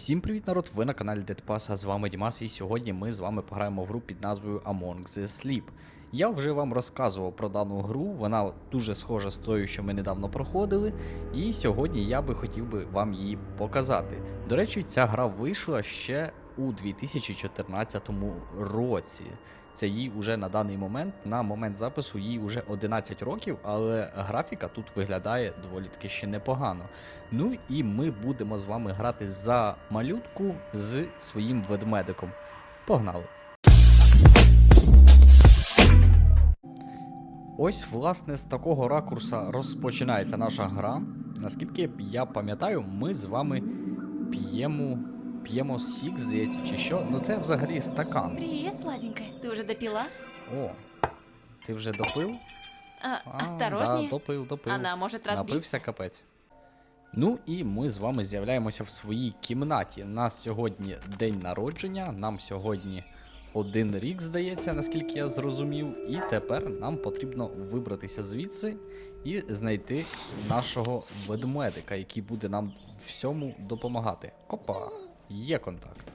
Всім привіт, народ! Ви на каналі Dead Pass, а з вами Дімас, і сьогодні ми з вами пограємо в гру під назвою Among the Sleep. Я вже вам розказував про дану гру, вона дуже схожа з тою, що ми недавно проходили, і сьогодні я би хотів би вам її показати. До речі, ця гра вийшла ще у 2014 році. Це їй уже на даний момент, на момент запису, їй уже 11 років, але графіка тут виглядає доволі таки ще непогано. Ну і ми будемо з вами грати за малютку з своїм ведмедиком. Погнали! Ось, власне, з такого ракурса розпочинається наша гра. Наскільки я пам'ятаю, ми з вами п'ємо. П'ємо сік, здається, чи що. Ну це взагалі стакан. Привет, сладенькая. Ты уже допила? О, ти вже допив? А, осторожнее. Да, допив, допив. Она может разбиться. Напився капець. Ну і ми з вами з'являємося в своїй кімнаті. У нас сьогодні день народження, нам сьогодні один рік, здається, наскільки я зрозумів. І тепер нам потрібно вибратися звідси і знайти нашого ведмедика, який буде нам всьому допомагати. Опа, є контакт.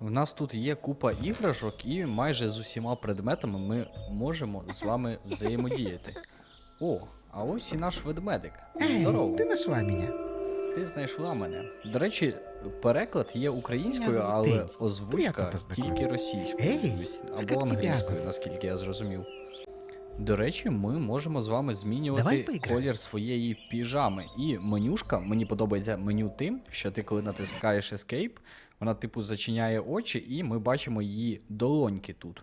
В нас тут є купа іграшок, і майже з усіма предметами ми можемо з вами взаємодіяти. О, а ось і наш ведмедик. Эй, Здорово. ты нашла меня. Ти знайшла мене. До речі, переклад є українською, Мене звуть але Теді. озвучка Приємно тільки познайомитися. російською. Ей, як Або тебе англійською, звуть? наскільки я зрозумів. До речі, ми можемо з вами змінювати колір своєї піжами. І менюшка, мені подобається меню тим, що ти коли натискаєш Escape, вона типу зачиняє очі, і ми бачимо її долоньки тут.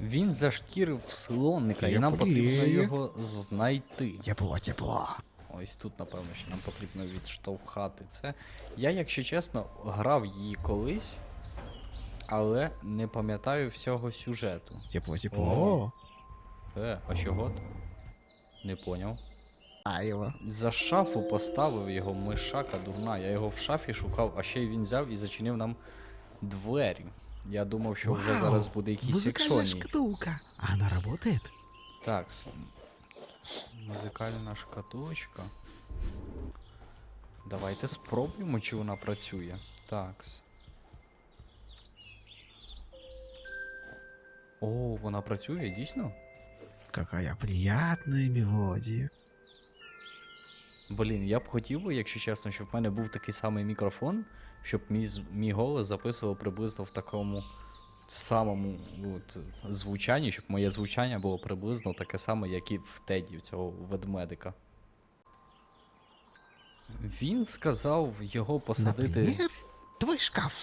Він зашкірив слонника, і нам потрібно його знайти. Тепло, тепло. Ось тут, напевно, що нам потрібно відштовхати це. Я, якщо чесно, грав її колись, але не пам'ятаю всього сюжету. Тепло, тепло. О. Е, а чого? Не поняв. А его. За шафу поставив його мишака дурна. Я його в шафі шукав, а ще й він взяв і зачинив нам двері. Я думав, що вже Вау, зараз буде якийсь Музыкальная екшоній. шкатулка. А Она работает? Так, музикальна шкатулочка. Давайте спробуємо, чи вона працює. Так. О, вона працює, дійсно? Какая приятная мелодия. Блін, я б хотів би, якщо чесно, щоб в мене був такий самий мікрофон, щоб мій, мій голос записував приблизно в такому самому от, звучанні, щоб моє звучання було приблизно таке саме, як і в Теді, в цього ведмедика. Він сказав його посадити Например, твой шкаф.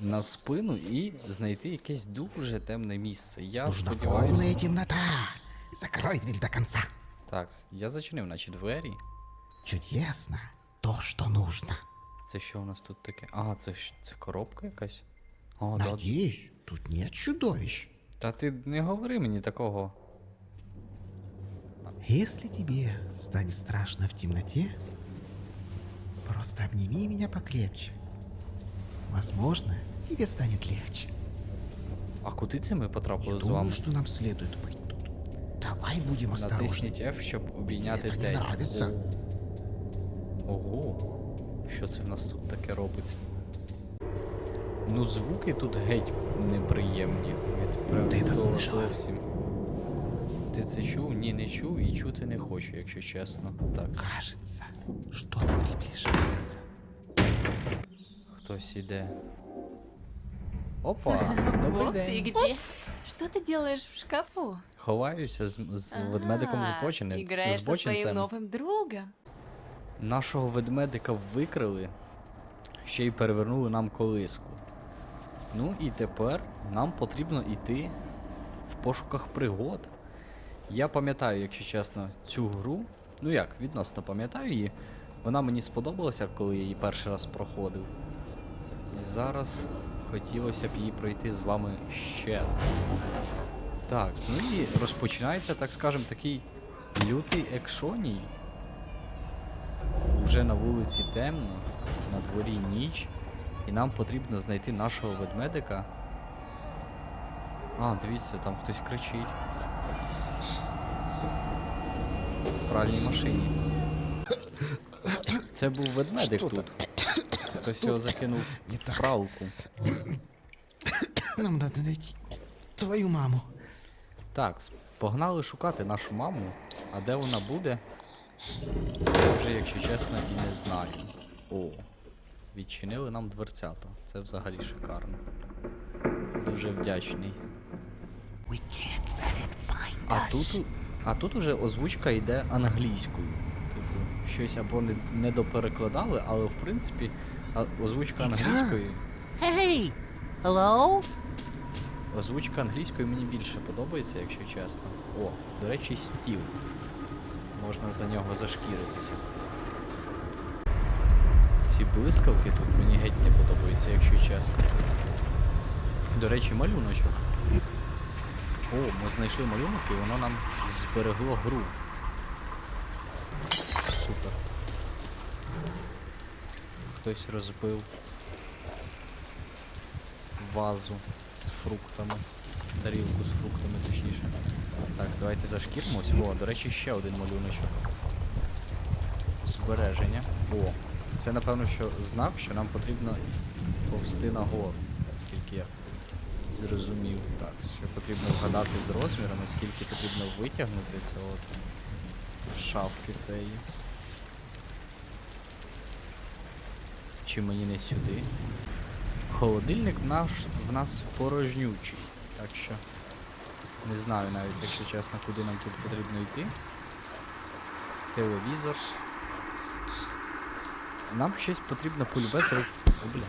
на спину і знайти якесь дуже темне місце. Я Нужна сподіваюся. полная темнота. Закрой дверь до конца. Так, я зачинив, наче двері. Чудесно. То, что нужно. Це що у нас тут таке? А, це це коробка якась? О, да, Надеюсь, тут нет чудовищ. Та ти не говори мені такого. Если тебе станет страшно в темноте, просто обними меня покрепче. Возможно, тебе станет легче. А куди це ми потрапили з думаю, вами? что нам следует быть тут. Давай будем осторожны. Натисніть F, щоб обійняти це не Теді. нравиться. О. Ого. Що це в нас тут таке робиться? Ну, звуки тут геть неприємні. Від прям Ти це слова слышала? зовсім. Ти це чув? Ні, не чув і чути не хочу, якщо чесно. Так, Кажется, что-то приближается. хтось іде. Опа! Добрий Вот ты день. где. Что ты делаешь в шкафу? Ховаюся з, з ведмедиком А, збочинцем. Играешь со своим новым другом. Нашого ведмедика викрили, ще й перевернули нам колиску. Ну і тепер нам потрібно йти в пошуках пригод. Я пам'ятаю, якщо чесно, цю гру. Ну як, відносно пам'ятаю її. Вона мені сподобалася, коли я її перший раз проходив. І зараз хотілося б її пройти з вами ще раз. Так, ну і розпочинається, так скажем, такий лютий екшоній. Уже на вулиці темно, на дворі ніч, і нам потрібно знайти нашого ведмедика. А, дивіться, там хтось кричить. В пральній машині. Це був ведмедик Що тут. Хтось його закинув в пралку. Нам надо найти твою маму. Так, погнали шукати нашу маму. А де вона буде? Я вже, якщо чесно, і не знаю. О, відчинили нам дверцята. Це взагалі шикарно. Дуже вдячний. А тут, а тут уже озвучка йде англійською. Типу, щось або не, не доперекладали, але в принципі озвучка англійською. Hey! Hello? Озвучка англійською мені більше подобається, якщо чесно. О, до речі, стіл. Можна за нього зашкіритися. Ці блискавки тут мені геть не подобаються, якщо чесно. До речі, малюночок. О, ми знайшли малюнок і воно нам зберегло гру. Супер. Хтось розбив вазу фруктами. Тарілку з фруктами, точніше. Так, давайте зашкірмось. О, до речі, ще один малюночок. Збереження. О, це напевно, що знак, що нам потрібно повсти нагору, наскільки я зрозумів. Так, що потрібно вгадати з розмірами, скільки потрібно витягнути це от шафки цієї. Чи мені не сюди? Холодильник в наш в нас порожнючий, так що не знаю навіть, якщо чесно, куди нам тут потрібно йти. Телевізор. Нам щось потрібно полюбе зробити. Бля,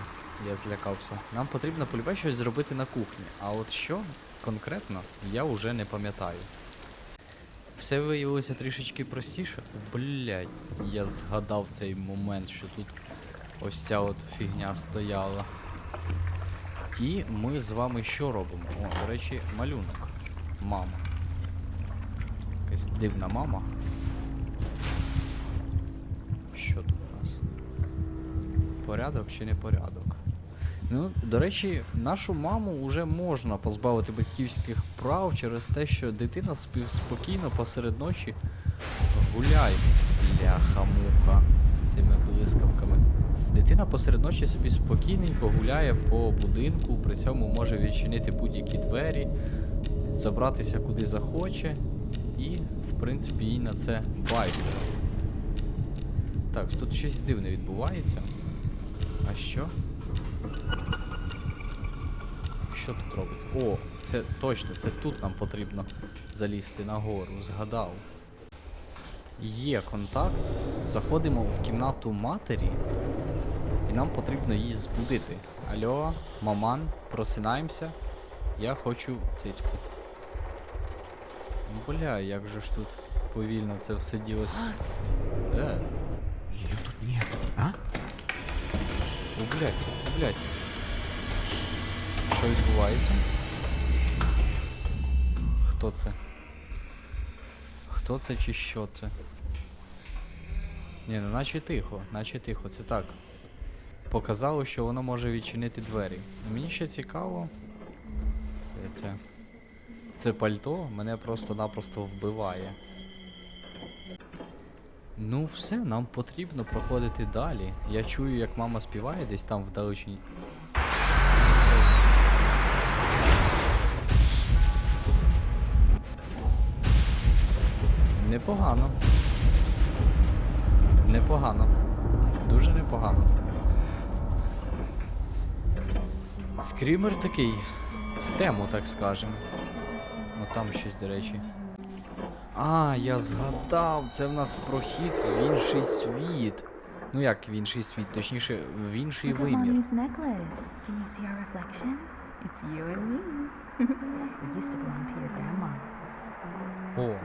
я злякався. Нам потрібно полюбе щось зробити на кухні. А от що конкретно, я вже не пам'ятаю. Все виявилося трішечки простіше. Блять, я згадав цей момент, що тут ось ця от фігня стояла. І ми з вами що робимо? О, до речі, малюнок. Мама. Якась дивна мама. Що тут у нас? Порядок чи не порядок? Ну, до речі, нашу маму вже можна позбавити батьківських прав через те, що дитина спокійно посеред ночі гуляє. Бляха-муха з цими блискавками. Дитина посеред ночі собі спокійненько гуляє по будинку, при цьому може відчинити будь-які двері, забратися куди захоче, і, в принципі, їй на це байдуже. Так, тут щось дивне відбувається. А що? Що тут робиться? О, це точно, це тут нам потрібно залізти нагору, згадав. Є контакт. Заходимо в кімнату матері, і нам потрібно її збудити. Алло, маман, просинаємося. Я хочу цицьку. Бля, як же ж тут повільно це все ділося. Е, Ее тут нет, а? о, блядь, о, блядь. Що відбувається? Хто це? Хто це чи що це? Ні, ну наче тихо, наче тихо, це так. Показало, що воно може відчинити двері. Мені ще цікаво. Це, це пальто мене просто-напросто вбиває. Ну все, нам потрібно проходити далі. Я чую, як мама співає десь там вдалечині. Непогано. Непогано. Дуже непогано. Скрімер такий. В тему, так скажем. Ну там щось, до речі. А, я згадав, це в нас прохід в інший світ. Ну як в інший світ, точніше, в інший вимір. О,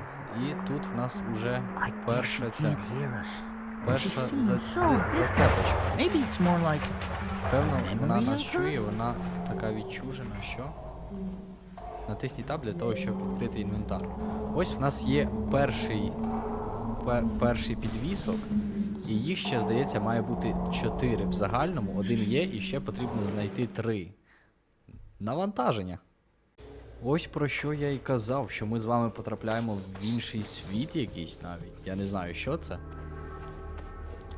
і тут в нас уже guess she перша за, за, зацепочка. Maybe it's more like Певно, вона нас чує, вона така відчужена, що. Натисніть таб для того, щоб відкрити інвентар. Ось в нас є перший, пер, перший підвісок, і їх ще, здається, має бути 4 в загальному. Один є, і ще потрібно знайти 3. Навантаження. Ось про що я і казав, що ми з вами потрапляємо в інший світ якийсь навіть. Я не знаю, що це.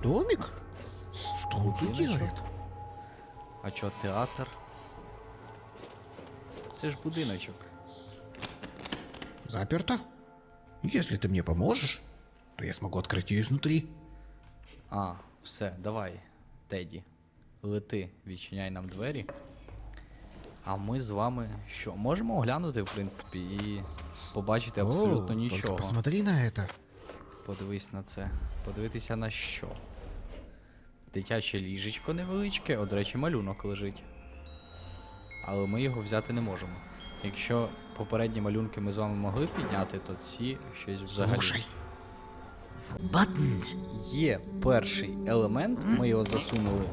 Домик? Что он тут Будиночок. делает? А чо театр? Це ж будиночок. Заперто? Если ты мне поможешь, то я смогу открыть ее изнутри. А, все, давай, Теді. Лети, відчиняй нам двері. А ми з вами що? Можемо оглянути, в принципі, і побачити абсолютно О, только нічого. посмотри на это. Подивись на це. Подивитися на що. Дитяче ліжечко невеличке, о, до речі, малюнок лежить. Але ми його взяти не можемо. Якщо попередні малюнки ми з вами могли підняти, то ці щось взагалі. Слушай, Buttons. Є перший елемент, ми його засунули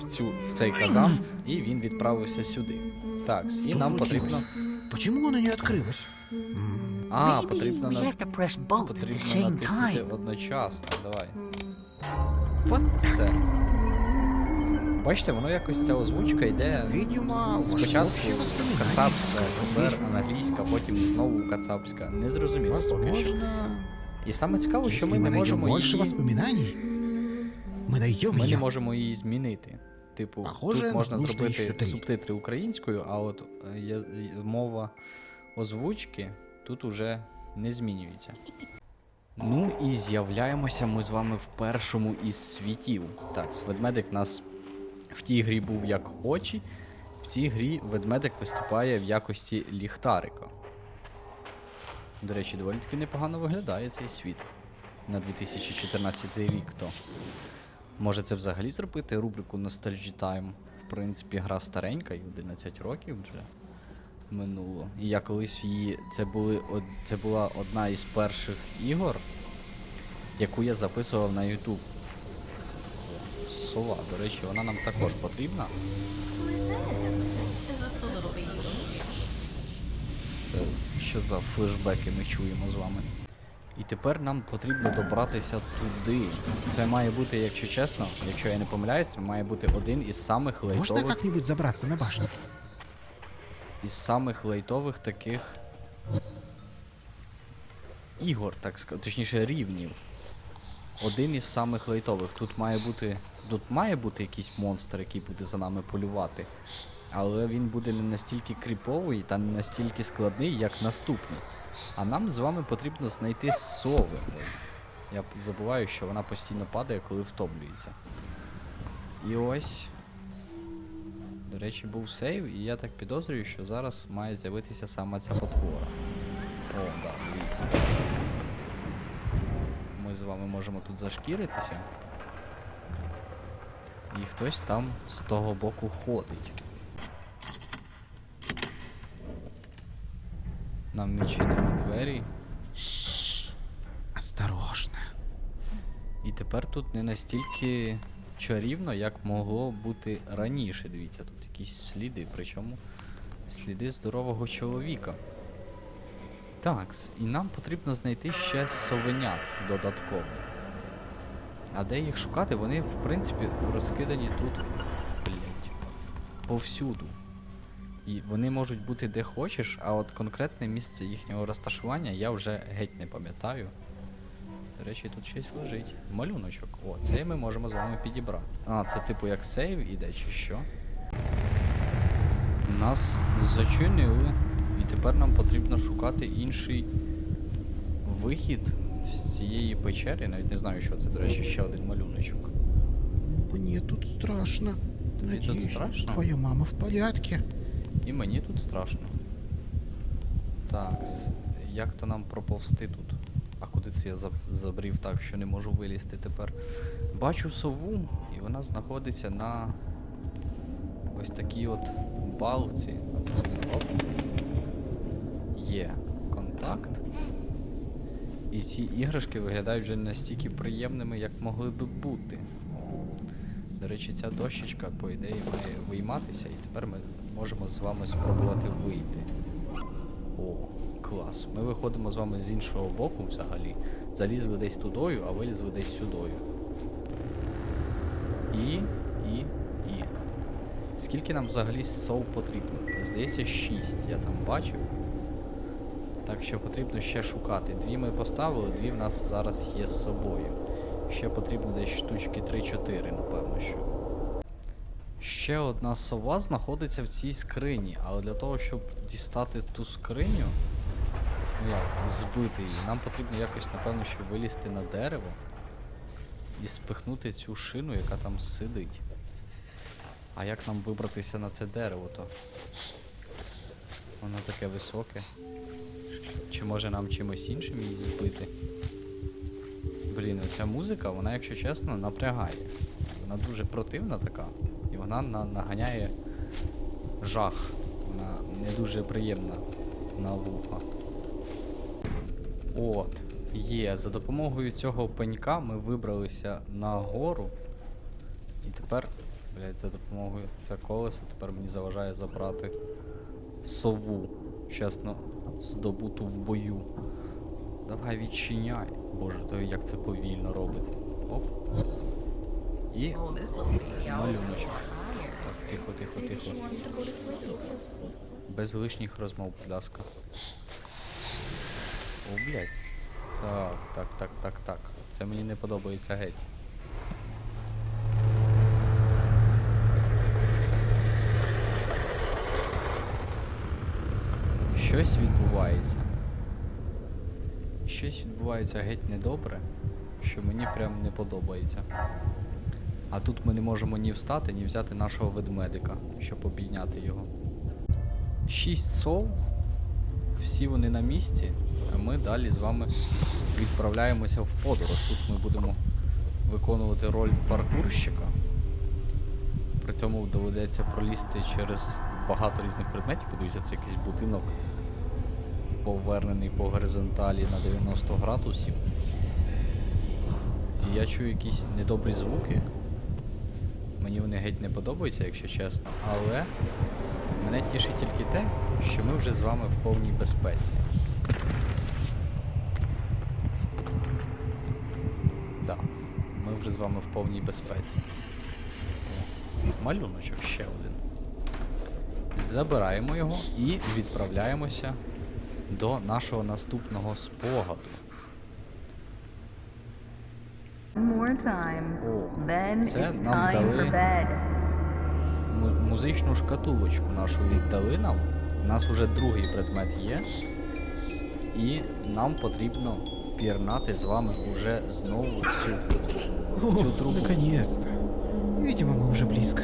в, цю, в цей казан, і він відправився сюди. Так, і нам потрібно. почему она не открылась? А, потрібно на... потрібно натиснути одночасно. Давай. Все. Бачите, воно якось ця озвучка йде спочатку кацапська, тепер англійська, потім знову кацапська. Не зрозуміло поки що. І саме цікаво, що ми не можемо її... Ми не можемо її змінити. Типу, Похоже, тут можна зробити субтитри українською, а от е, е, мова озвучки тут уже не змінюється. Ну і з'являємося ми з вами в першому із світів. Так, ведмедик у нас в тій грі був як очі, в цій грі ведмедик виступає в якості ліхтарика. До речі, доволі таки непогано виглядає цей світ на 2014 рік. то. Може це взагалі зробити рубрику Nostalgia Time? В принципі, гра старенька, і 11 років вже минуло. І я колись її. Це, були, од- це була одна із перших ігор, яку я записував на YouTube. Це сова, до речі, вона нам також потрібна. Це що за флешбеки ми чуємо з вами. І тепер нам потрібно добратися туди. Це має бути, якщо чесно, якщо я не помиляюсь, має бути один із самих лайтових как-нибудь забраться на башню? Із самих лайтових таких ігор, так сказати, точніше рівнів. Один із самих лайтових. Тут має бути. Тут має бути якийсь монстр, який буде за нами полювати. Але він буде не настільки кріповий та не настільки складний, як наступний. А нам з вами потрібно знайти сови. Я забуваю, що вона постійно падає, коли втомлюється. І ось. До речі, був сейв, і я так підозрюю, що зараз має з'явитися саме ця потвора. О, так, дивіться. Ми з вами можемо тут зашкіритися. І хтось там з того боку ходить. Нам відчинили двері. Шш, осторожно. І тепер тут не настільки чарівно, як могло бути раніше. Дивіться, тут якісь сліди, причому сліди здорового чоловіка. Такс, і нам потрібно знайти ще совенят додатково. А де їх шукати? Вони, в принципі, розкидані тут, блять, повсюду. І вони можуть бути де хочеш, а от конкретне місце їхнього розташування я вже геть не пам'ятаю. До речі, тут щось лежить. Малюночок. О, цей ми можемо з вами підібрати. А, це типу як сейв іде, чи що? Нас зачинили. І тепер нам потрібно шукати інший вихід з цієї печери. Навіть не знаю, що це, до речі, ще один малюночок. Мне тут страшно. Тобі тут страшно? твоя мама в порядке. І мені тут страшно. Так, як то нам проповсти тут? Це я забрів так, що не можу вилізти тепер? Бачу сову, і вона знаходиться на ось такій от балці. Оп. Є контакт. І ці іграшки виглядають вже настільки приємними, як могли би бути. До речі, ця дощечка, по ідеї, має вийматися, і тепер ми можемо з вами спробувати вийти. О, клас. Ми виходимо з вами з іншого боку взагалі. Залізли десь тудою, а вилізли десь сюдою. І, і, і. Скільки нам взагалі сов потрібно? Здається, 6, я там бачив. Так що потрібно ще шукати. Дві ми поставили, дві в нас зараз є з собою. Ще потрібно десь штучки 3-4, напевно, що. Ще одна сова знаходиться в цій скрині, але для того, щоб дістати ту скриню, ну як, збити її, нам потрібно якось, напевно, ще вилізти на дерево і спихнути цю шину, яка там сидить. А як нам вибратися на це дерево то? Воно таке високе. Чи може нам чимось іншим її збити? Блін, ця музика, вона, якщо чесно, напрягає. Вона дуже противна така. І вона на- наганяє жах. Вона не дуже приємна на вуха. От, є. За допомогою цього пенька ми вибралися на гору. І тепер, блядь, за допомогою це колесо тепер мені заважає забрати сову. Чесно, здобуту в бою. Давай відчиняй. Боже, то як це повільно робиться. Оп. І малюночок. Так, тихо, тихо, тихо. Без лишніх розмов, будь ласка. О, блядь. Так, так, так, так, так. Це мені не подобається геть. Щось відбувається. Щось відбувається геть недобре, що мені прям не подобається. А тут ми не можемо ні встати, ні взяти нашого ведмедика, щоб обійняти його. Шість сов, всі вони на місці, а ми далі з вами відправляємося в подорож. Тут ми будемо виконувати роль паркурщика. При цьому доведеться пролізти через багато різних предметів. Подивіться, це якийсь будинок повернений по горизонталі на 90 градусів. І я чую якісь недобрі звуки. Мені вони геть не подобаються, якщо чесно, але мене тішить тільки те, що ми вже з вами в повній безпеці. Да, ми вже з вами в повній безпеці. Малюночок ще один. Забираємо його і відправляємося до нашого наступного спогаду. More time. О, це нам дали музичну шкатулочку нашу віддали нам. У нас вже другий предмет є. І нам потрібно пірнати з вами уже знову цю, цю трубу. наконец-то. Видимо, мы уже близко.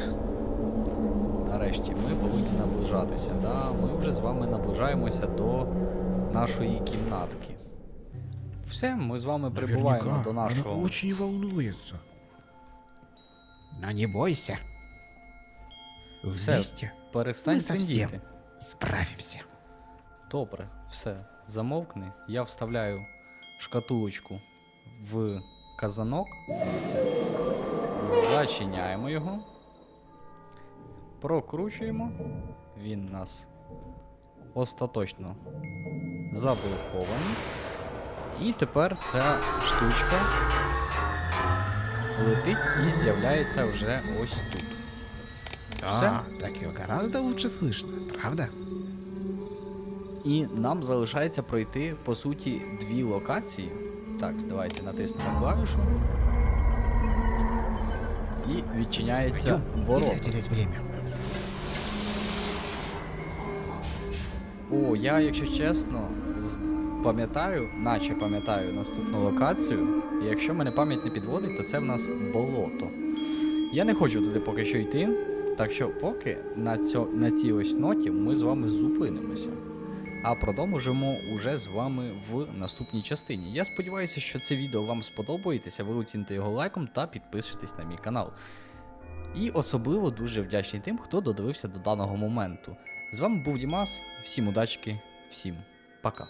Нарешті ми повинні наближатися. Да, ми вже з вами наближаємося до нашої кімнатки. Все, ми з вами прибуваємо Наверняка, до нашого. очень волнуется. Но не бойся. Все, Вместе перестань ми совсем. справимся. Добре, все, замовкни. Я вставляю шкатулочку в казанок. Зачиняємо його. Прокручуємо. Він нас остаточно заблокований. І тепер ця штучка летить і з'являється вже ось тут. Все. Так ее гораздо лучше слышно, правда? І нам залишається пройти, по суті, дві локації. Так, давайте натиснемо клавішу. І відчиняється Пойдем, ворота. терять время. О, я, якщо чесно, з- пам'ятаю, наче пам'ятаю наступну локацію. І якщо мене пам'ять не підводить, то це в нас болото. Я не хочу туди поки що йти. Так що поки на, цьо, на цій ось ноті ми з вами зупинимося. А продовжимо уже з вами в наступній частині. Я сподіваюся, що це відео вам сподобається, ви оціните його лайком та підпишетесь на мій канал. І особливо дуже вдячний тим, хто додивився до даного моменту. З вами був Дімас, всім удачки, всім пока.